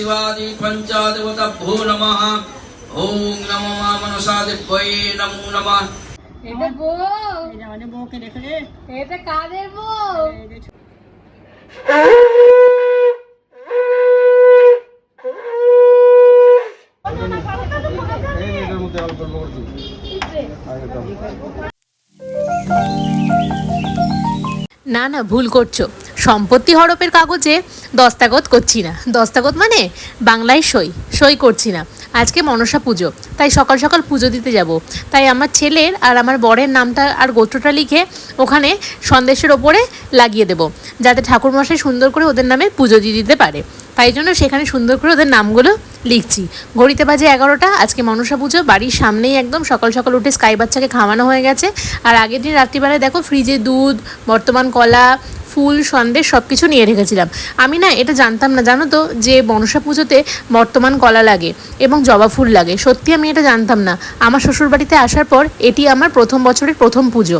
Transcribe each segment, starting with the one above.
शिवादि पञ्चादेवताभ्यो नमः ॐ नमो मा मनसादिभ्यै नमो नमः এটা বউ এটা আমাদের বউকে দেখে রে এটা কাদের বউ না না ভুল করছো সম্পত্তি হরপের কাগজে দস্তাগত করছি না। দস্তাগত মানে বাংলায় সই সই করছি না। আজকে মনসা পুজো, তাই সকাল সকাল পুজো দিতে যাব। তাই আমার ছেলের আর আমার বরের নামটা আর গোত্রটা লিখে ওখানে সন্দেশের ওপরে লাগিয়ে দেব, যাতে ঠাকুরমশাই সুন্দর করে ওদের নামে পুজো দিয়ে দিতে পারে। তাই জন্য সেখানে সুন্দর করে ওদের নামগুলো লিখছি। ঘড়িতে বাজে এগারোটা, আজকে মনসা পুজো, বাড়ির সামনেই একদম সকাল সকাল উঠে স্কাই বাচ্চাকে খাওয়ানো হয়ে গেছে। আর আগের দিন রাত্রিবেলায় দেখো ফ্রিজে দুধ, বর্তমান কলা ফুল, সন্দেশ সব কিছু নিয়ে রেখেছিলাম। আমি না এটা জানতাম না, জানো তো, যে মনসা পুজোতে বর্তমান কলা লাগে এবং জবা ফুল লাগে। সত্যি আমি এটা জানতাম না। আমার শ্বশুরবাড়িতে আসার পর এটি আমার প্রথম বছরের প্রথম পুজো।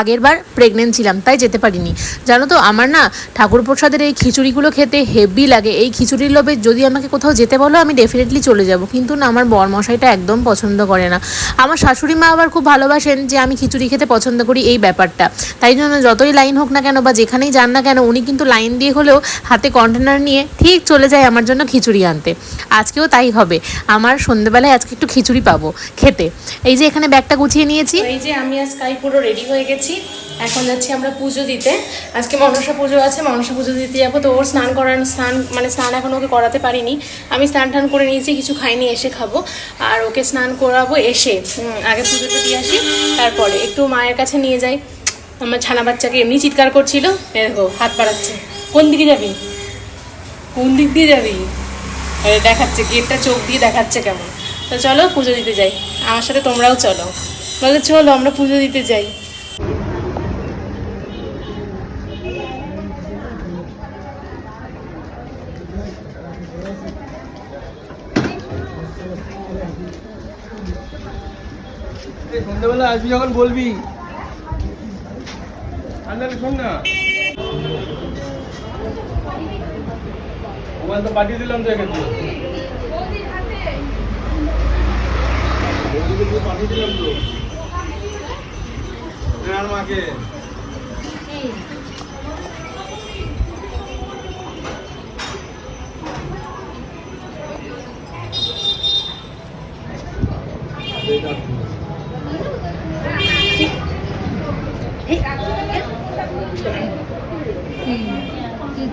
আগের বার প্রেগনেন্ট ছিলাম, তাই যেতে পারিনি। জানো তো, আমার না ঠাকুর প্রসাদের এই খিচুড়িগুলো খেতে হেভি লাগে। এই খিচুড়ির লোভে যদি আমাকে কোথাও যেতে বলো, আমি ডেফিনেটলি চলে যাব। কিন্তু না, আমার বরমশাইটা একদম পছন্দ করে না। আমার শাশুড়ি মা আবার খুব ভালোবাসেন যে, আমি খিচুড়ি খেতে পছন্দ করি এই ব্যাপারটা। তাই জন্য যতই লাইন হোক না কেন বা যেখানেই যান না কেন, উনি কিন্তু লাইন দিয়ে হলেও হাতে কন্টেনার নিয়ে ঠিক চলে যায় আমার জন্য খিচুড়ি আনতে। আজকেও তাই হবে। আমার সন্ধ্যেবেলায় আজকে একটু খিচুড়ি পাবো খেতে। এই যে এখানে ব্যাগটা গুছিয়ে নিয়েছি। এই যে আমি আজ কাই পুরো রেডি হয়ে গেছি। এখন যাচ্ছি আমরা পুজো দিতে। আজকে মনসা পুজো আছে, মনসা পুজো দিতে যাব। তো ওর স্নান করার স্নান মানে স্নান এখন ওকে করাতে পারিনি। আমি স্নান টান করে নিয়েছি, কিছু খাইনি, এসে খাব। আর ওকে স্নান করাবো, এসে আগে পুজোটা দিয়ে আসি। তারপরে একটু মায়ের কাছে নিয়ে যাই। আমার ছানা বাচ্চাকে এমনি চিৎকার করছিল। দেখো, হাত বাড়াচ্ছে। কোন দিকে যাবি? কোন দিক দিয়ে যাবি? দেখাচ্ছে, গেটটা চোখ দিয়ে দেখাচ্ছে কেমন। তো চলো পুজো দিতে যাই। আমার সাথে তোমরাও চলো। বলে চলো, আমরা পুজো দিতে যাই। সন্ধ্যাবেলা আসবি যখন বলবি। আন্দালে শোন না। মোবাইল তো পাঠিয়ে দিলাম তো এখানে পাঠিয়ে দিলাম তো হ্যাঁ, আর মাকে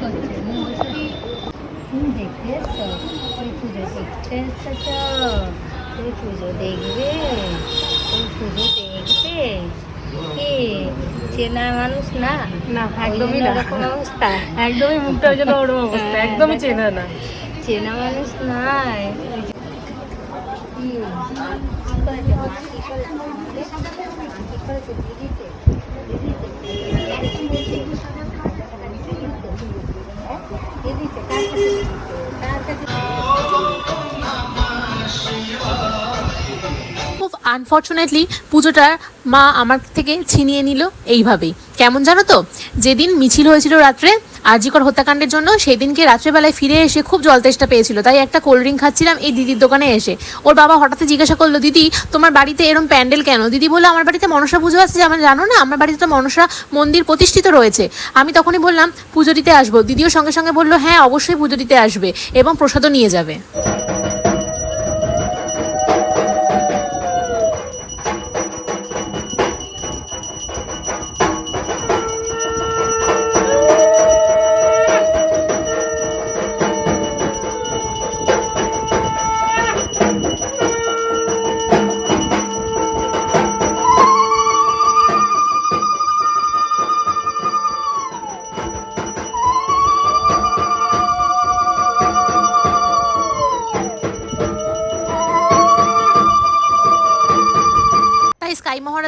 করছে তুমি দেখতে এসছো তুমি দেখতে তুমি পুজো দেখবে তুমি পুজো দেখবে। কি? চেনা মানুষ না? না একদমই এরকম অবস্থা। একদমই মুখটা ওই জন্য ওরকম অবস্থা একদমই চেনা না। চেনা মানুষ নাই। কি? আনফর্চুনেটলি পুজোটা মা আমার থেকে ছিনিয়ে নিল এইভাবেই। কেমন জানো তো? যেদিন মিছিল হয়েছিল রাত্রে আরজিকর হত্যাকাণ্ডের জন্য সেই দিনকে রাত্রেবেলায় ফিরে এসে খুব জল তেষ্টা পেয়েছিল। তাই একটা কোল্ড ড্রিঙ্ক খাচ্ছিলাম, এই দিদির দোকানে এসে। ওর বাবা হঠাৎ জিজ্ঞাসা করল, দিদি, তোমার বাড়িতে এরম প্যান্ডেল কেন? দিদি বলল, আমার বাড়িতে মনসা পুজো আছে আমার জানো না? আমার বাড়িতে তো মনসা মন্দির প্রতিষ্ঠিত রয়েছে। আমি তখনই বললাম, পুজো দিতে আসব। দিদিও সঙ্গে সঙ্গে বলল হ্যাঁ অবশ্যই পুজো দিতে আসবে এবং প্রসাদও নিয়ে যাবে।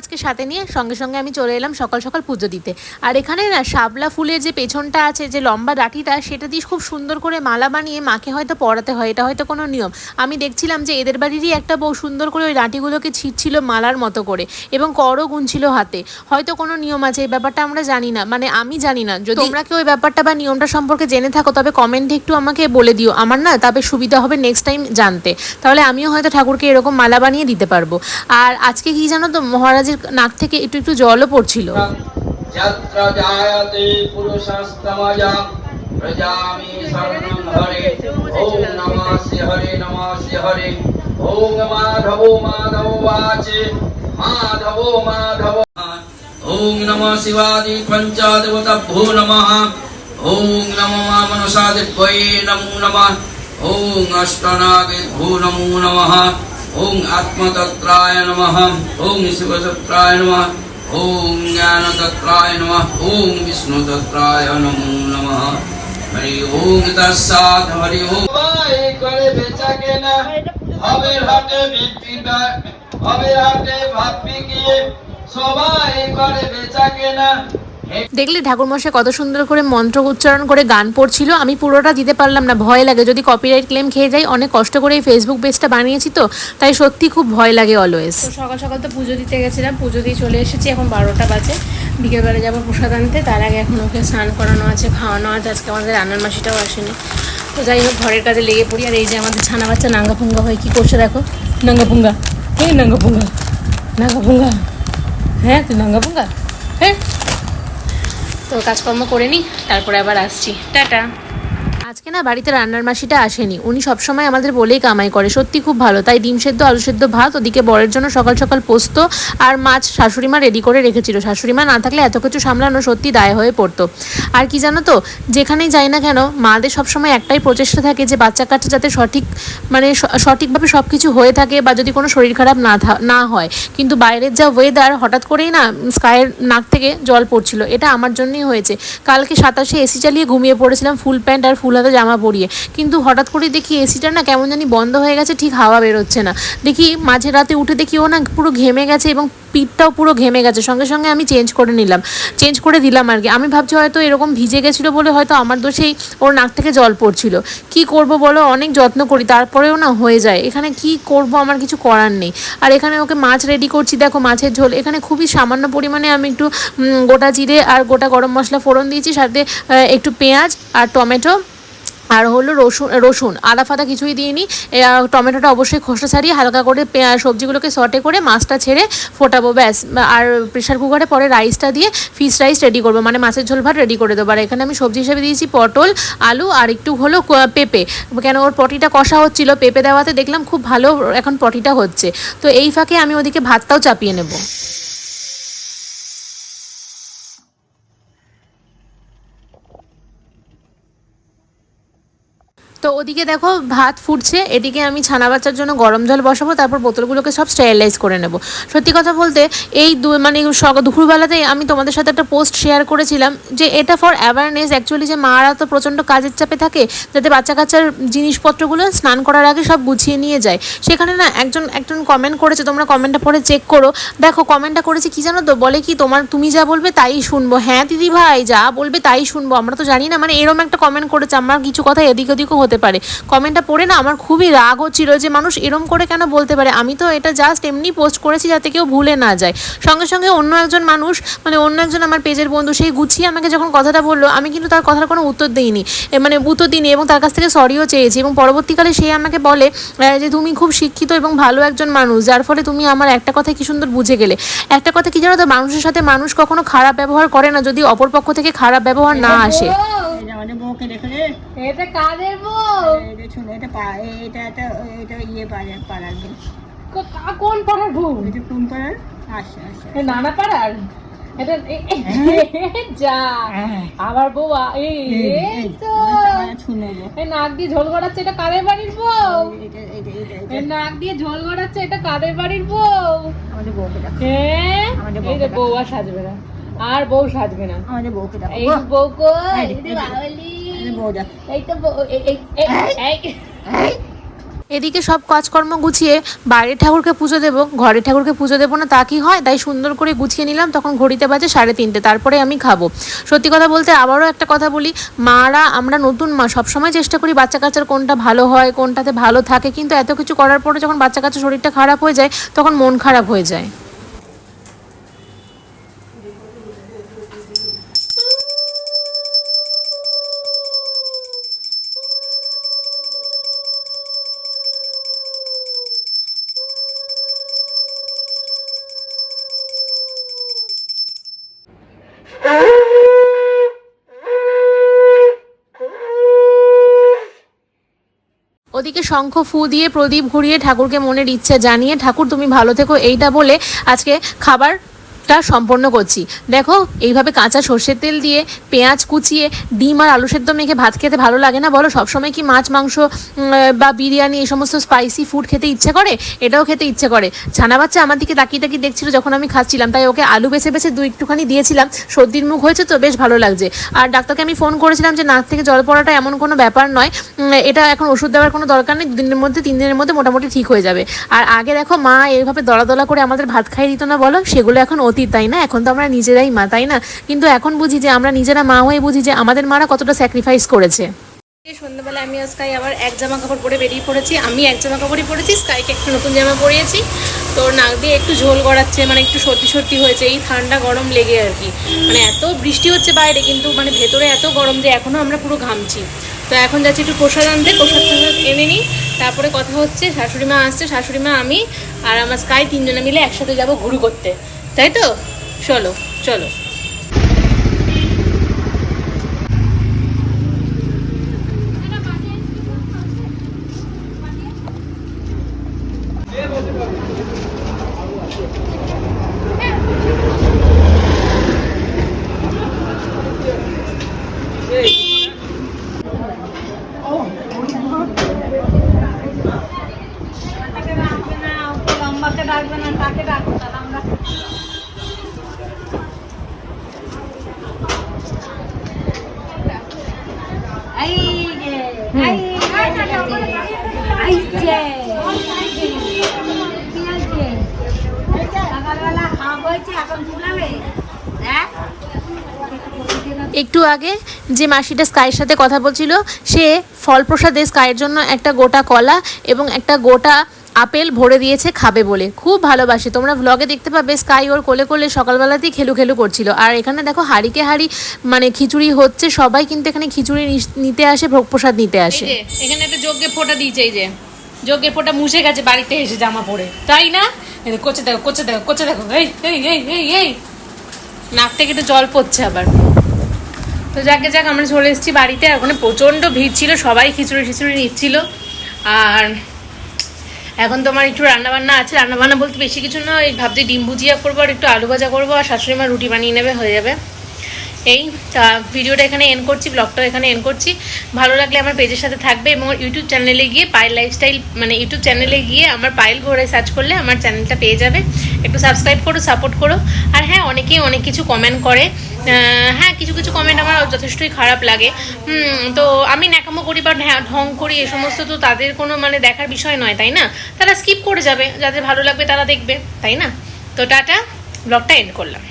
মহারাজকে সাথে নিয়ে সঙ্গে সঙ্গে আমি চলে এলাম সকাল সকাল পুজো দিতে। আর এখানে না শাপলা ফুলের যে পেছনটা আছে যে লম্বা ডাঁটিটা সেটা দিয়ে খুব সুন্দর করে মালা বানিয়ে মাকে হয়তো পরাতে হয় এটা হয়তো কোনো নিয়ম। আমি দেখছিলাম যে এদের বাড়িরই একটা বউ সুন্দর করে ওই ডাঁটিগুলোকে ছিটছিল মালার মতো করে এবং করও গুনছিল হাতে। হয়তো কোনো নিয়ম আছে এই ব্যাপারটা আমরা জানি না। মানে আমি জানি না। যদি তোমরা কেউ ওই ব্যাপারটা বা নিয়মটা সম্পর্কে জেনে থাকো তবে কমেন্টে একটু আমাকে বলে দিও। আমার না তবে সুবিধা হবে নেক্সট টাইম জানতে। তাহলে আমিও হয়তো ঠাকুরকে এরকম মালা বানিয়ে দিতে পারব। আর আজকে কি জানো তো মহারাজের নাক থেকে একটু একটু জলও পড়ছিল। ওম নমঃ হরে নমঃ নমঃ নমঃ। ওম অষ্টনাগেভ্যো নমো নমঃ। ওম আত্মতত্রায় নমঃ ওম শিবসত্রায় নমঃ ওম জ্ঞানতত্রায় নমঃ ওম বিষ্ণুতত্রায় নমো নমঃ হরি ওম তৎসাৎ হরি সবাই করে বেচা কেনা হবের হাটে বিক্রি বা- হবের হাটে ভাত বিকিয়ে সবাই করে বেচা কেনা দেখলে ঠাকুরমশাই কত সুন্দর করে মন্ত্র উচ্চারণ করে গান পড়ছিল। আমি পুরোটা দিতে পারলাম না, ভয় লাগে। যদি কপিরাইট ক্লেম খেয়ে যাই, অনেক কষ্ট করে এই ফেসবুক পেজটা বানিয়েছি তো, তাই সত্যি খুব ভয় লাগে অলওয়েজ সকাল সকাল তো পুজো দিতে গেছিলাম, পুজো দিয়ে চলে এসেছি, এখন বারোটা বাজে। বিকেলবেলা যাব প্রসাদ আনতে, তার আগে এখন ওকে স্নান করানো আছে, খাওয়ানো আছে, আজকে আমাদের রান্নার মাসিটাও আসেনি। তো যাই হোক, ঘরের কাজে লেগে পড়ি, আর এই যে আমাদের ছানা বাচ্চা নাঙ্গা ফুঙ্গা হয়ে কী করছে দেখো। নাঙ্গা ফুঙ্গা এই নাঙ্গা ফুঙ্গা নাঙ্গা ফুঙ্গা হ্যাঁ তুই নাঙ্গা ফুঙ্গা হ্যাঁ? তো কাজকর্ম করে নিই তারপরে আবার আসছি। টাটা। আজকে না বাড়িতে রান্নার মাসিটা আসেনি। উনি সবসময় আমাদের বলেই কামাই করে। সত্যি খুব ভালো। তাই ডিম সেদ্ধ, আলু সেদ্ধ, ভাত, ওদিকে বরের জন্য সকাল সকাল পোস্ত আর মাছ শাশুড়িমা রেডি করে রেখেছিল। শাশুড়িমা না থাকলে এত কিছু সামলানো সত্যি দায় হয়ে পড়তো। আর কি জানো তো, যেখানেই যাই না কেন, মাদের সবসময় একটাই প্রচেষ্টা থাকে যে বাচ্চা কাচ্চা যাতে সঠিক মানে সঠিকভাবে সব কিছু হয়ে থাকে বা যদি কোনো শরীর খারাপ না না হয়। কিন্তু বাইরের যা ওয়েদার হঠাৎ করেই না স্কায়ের নাক থেকে জল পড়ছিল। এটা আমার জন্যই হয়েছে। কালকে সাতাশে এসি চালিয়ে ঘুমিয়ে পড়েছিলাম ফুল প্যান্ট আর ফুল হাতে জামা পরিয়ে। কিন্তু হঠাৎ করে দেখি এসিটা না কেমন জানি বন্ধ হয়ে গেছে, ঠিক হাওয়া বেরোচ্ছে না। দেখি মাঝে রাতে উঠে দেখি ও না পুরো ঘেমে গেছে এবং পিঠটাও পুরো ঘেমে গেছে। সঙ্গে সঙ্গে আমি চেঞ্জ করে নিলাম। চেঞ্জ করে দিলাম আর কি। আমি ভাবছি হয়তো এরকম ভিজে গেছিল বলে হয়তো আমার দোষেই ওর নাক থেকে জল পড়ছিল। কি করব বলো? অনেক যত্ন করি, তারপরেও না হয়ে যায়। এখানে কি করব আমার কিছু করার নেই। আর এখানে ওকে মাছ রেডি করছি। দেখো মাছের ঝোল। এখানে খুবই সামান্য পরিমাণে আমি একটু গোটা জিরে আর গোটা গরম মশলা ফোড়ন দিয়েছি। সাথে একটু পেঁয়াজ আর টমেটো আর হলো রসুন রসুন। আদা ফাদা কিছুই দিইনি। টমেটোটা অবশ্যই খোসা ছাড়িয়ে হালকা করে সবজিগুলোকে সটে করে মাছটা ছেড়ে ফোটাবো, ব্যাস। আর প্রেশার কুকারে পরে রাইসটা দিয়ে ফিশ রাইস রেডি করব। মানে মাছের ঝোল ভাত রেডি করে দেবো। আর এখানে আমি সবজি হিসেবে দিয়েছি পটল, আলু আর একটু হলো পেঁপে। কেন ওর পটিটা কষা হচ্ছিল, পেঁপে দেওয়াতে দেখলাম খুব ভালো এখন পটিটা হচ্ছে। তো এই ফাঁকে আমি ওদিকে ভাতটাও চাপিয়ে নেব। তো ওদিকে দেখো ভাত ফুটছে, এদিকে আমি ছানা বাচ্চার জন্য গরম জল বসাবো, তারপর বোতলগুলোকে সব স্টেরিলাইজ করে নেব। সত্যি কথা বলতে এই দু মানে দুপুরবেলাতেই আমি তোমাদের সাথে একটা পোস্ট শেয়ার করেছিলাম যে এটা ফর অ্যাওয়ারনেস অ্যাকচুয়ালি যে মারা তো প্রচণ্ড কাজের চাপে থাকে, যাতে বাচ্চা কাচ্চার জিনিসপত্রগুলো স্নান করার আগে সব গুছিয়ে নিয়ে যায়। সেখানে না একজন একজন কমেন্ট করেছে, তোমরা কমেন্টটা পরে চেক করো। দেখো কমেন্টটা করেছে কি জানো তো? বলে কি, তোমার, তুমি যা বলবে তাই শুনব। হ্যাঁ দিদি ভাই যা বলবে তাই শুনব। আমরা তো জানি না মানে এরকম একটা কমেন্ট করেছে, আমার কিছু কথা এদিক ওদিকও হতে পারে। কমেন্টটা পড়ে না, আমার খুবই রাগ হচ্ছিল যে মানুষ এরম করে কেন বলতে পারে? আমি তো এটা জাস্ট এমনি পোস্ট করেছি যাতে কেউ ভুলে না যায়। সঙ্গে সঙ্গে অন্য একজন মানুষ মানে অন্য একজন আমার পেজের বন্ধু, সেই গুছিয়ে আমাকে যখন কথাটা বলল, আমি কিন্তু তার কথার কোনো উত্তর দিইনি। মানে উত্তর দিইনি এবং তার কাছ থেকে সরিও চেয়েছি এবং পরবর্তীকালে সে আমাকে বলে যে তুমি খুব শিক্ষিত এবং ভালো একজন মানুষ, যার ফলে তুমি আমার একটা কথা কি সুন্দর বুঝে গেলে। একটা কথা কি জানো তো, মানুষের সাথে মানুষ কখনো খারাপ ব্যবহার করে না যদি অপরপক্ষ থেকে খারাপ ব্যবহার না আসে। আমাদের বউকে দেখো রে এটা কাদের বউ? এটা শুনে এটা পা এটা এটা এটা ইয়ে পাড়ার পাড়ার বউ। কোন পাড়ার বউ? এটা কোন পাড়ার? আচ্ছা আচ্ছা নানা পাড়ার? এটা যা। আবার বউ এই তো। নাক দিয়ে ঝোল গড়াচ্ছে এটা কাদের বাড়ির বউ? নাক দিয়ে ঝোল গড়াচ্ছে এটা কাদের বাড়ির বউ? আমাদের বউকে দেখো। আমাদের বউ আর সাজবে না। আর বউ সাজবে না। আমাদের বউকে দেখো এই বউ। কই? বউ এই তো এই এই, এদিকে সব কাজকর্ম গুছিয়ে বাইরের ঠাকুরকে পুজো দেবো ঘরের ঠাকুরকে পুজো দেবো না তা কি হয়? তাই সুন্দর করে গুছিয়ে নিলাম তখন ঘড়িতে বাজে সাড়ে তিনটে তারপরে আমি খাব। সত্যি কথা বলতে আবারও একটা কথা বলি মারা আমরা নতুন মা সবসময় চেষ্টা করি বাচ্চা কাচ্চার কোনটা ভালো হয় কোনটাতে ভালো থাকে কিন্তু এত কিছু করার পরে যখন বাচ্চা কাচ্চার শরীরটা খারাপ হয়ে যায় তখন মন খারাপ হয়ে যায়। ওদিকে শঙ্খ ফু দিয়ে প্রদীপ ঘুরিয়ে ঠাকুরকে মনের ইচ্ছা জানিয়ে, ঠাকুর, তুমি ভালো থেকো। এইটা বলে আজকে খাবারটা সম্পন্ন করছি। দেখো, এইভাবে কাঁচা সর্ষের তেল দিয়ে পেঁয়াজ কুচিয়ে, ডিম আর আলু সেদ্ধ মেখে ভাত খেতে ভালো লাগে না? বলো, সবসময় কি মাছ, মাংস বা বিরিয়ানি, এই সমস্ত স্পাইসি ফুড খেতে ইচ্ছে করে? এটাও খেতে ইচ্ছে করে। ছানা বাচ্চা আমার দিকে তাকিয়ে তাকিয়ে দেখছিল যখন আমি খাচ্ছিলাম, তাই ওকে আলু বেছে বেছে দু একটুখানি দিয়েছিলাম। সর্দির মুখ হয়েছে তো, বেশ ভালো লাগছে। আর ডাক্তারকে আমি ফোন করেছিলাম যে, নাক থেকে জল পড়াটা এমন কোনো ব্যাপার নয়। এটা এখন ওষুধ দেওয়ার কোনো দরকার নেই। দুদিনের মধ্যে, তিন দিনের মধ্যে মোটামুটি ঠিক হয়ে যাবে। আর আগে দেখো, মা এইভাবে দলা দলা করে আমাদের ভাত খাইয়ে দিত না, বলো? সেগুলো এখন অতীত তাই না? এখন তো আমরা নিজেরাই মা, তাই না? কিন্তু এখন বুঝি যে আমরা নিজেরা মা হয়ে বুঝি যে আমাদের মারা কতটা স্যাক্রিফাইস করেছে। সন্ধ্যাবেলা আমি আর স্কাই আবার এক জামা কাপড় পরে বেরিয়ে পড়েছি। আমি এক জামা কাপড়ই পরেছি স্কাইকে একটা নতুন জামা পরিয়েছি। তো নাক দিয়ে একটু ঝোল গড়াচ্ছে মানে একটু সর্দি সর্দি হয়েছে, এই ঠান্ডা গরম লেগে আর কি। মানে এত বৃষ্টি হচ্ছে বাইরে, কিন্তু মানে ভেতরে এত গরম যে এখনও আমরা পুরো ঘামছি। তো এখন যাচ্ছি একটু প্রসাদ আনতে, প্রসাদ এনে নিই। তারপরে কথা হচ্ছে, শাশুড়ি মা আসছে, শাশুড়ি মা, আমি আর আমার স্কাই তিনজনে মিলে একসাথে যাব ঘুরু করতে। তাই তো? চলো চলো। লম্বাকে একটু আগে যে মাসিটা স্কাইয়ের সাথে কথা বলছিল সে ফল প্রসাদে স্কাইয়ের জন্য একটা গোটা কলা এবং একটা গোটা আপেল ভরে দিয়েছে খাবে বলে। খুব ভালোবাসে। তোমরা ভ্লগে দেখতে পাবে স্কাই ওর কোলে কোলে সকালবেলাতেই খেলু খেলু করছিল। আর এখানে দেখো হাড়িকে হাড়ি মানে খিচুড়ি হচ্ছে সবাই কিন্তু এখানে খিচুড়ি নিতে আসে ভোগ প্রসাদ নিতে আসে। এখানে একটা যজ্ঞের ফোঁটা দিয়েছে এই যে। যজ্ঞের ফোঁটা মুছে গেছে বাড়িতে এসে জামা পরে। তাই না? এই কোচে দেখো কোচে দেখো কোচে দেখো। এই এই এই এই এই। নাক থেকে একটু জল পড়ছে আবার। তো যাকে, যাক আমরা চলে এসেছি বাড়িতে। ওখানে প্রচণ্ড ভিড় ছিল, সবাই খিচুড়ি খিচুড়ি নিচ্ছিল। আর এখন তো আমার একটু রান্নাবান্না আছে। রান্নাবান্না বলতে বেশি কিছু না এই ভাবছি ডিম ভুজিয়া করব আর একটু আলু ভাজা করব, আর শাশুড়ি মা রুটি বানিয়ে নেবে, হয়ে যাবে। এই ভিডিওটা এখানে এন্ড করছি ব্লগটাও এখানে এন্ড করছি। ভালো লাগলে আমার পেজের সাথে থাকবে এবং ইউটিউব চ্যানেলে গিয়ে পায়েল লাইফস্টাইল মানে ইউটিউব চ্যানেলে গিয়ে আমার পায়েল ঘোরে সার্চ করলে আমার চ্যানেলটা পেয়ে যাবে। একটু সাবস্ক্রাইব করো সাপোর্ট করো। আর হ্যাঁ অনেকেই অনেক কিছু কমেন্ট করে। হ্যাঁ কিছু কিছু কমেন্ট আমার যথেষ্টই খারাপ লাগে। তো আমি ন্যাকামো করি বা ঢং করি, এ সমস্ত তো তাদের কোনো মানে দেখার বিষয় নয়, তাই না? তারা স্কিপ করে যাবে, যাদের ভালো লাগবে তারা দেখবে, তাই না? তো টাটা ব্লগটা এন্ড করলাম।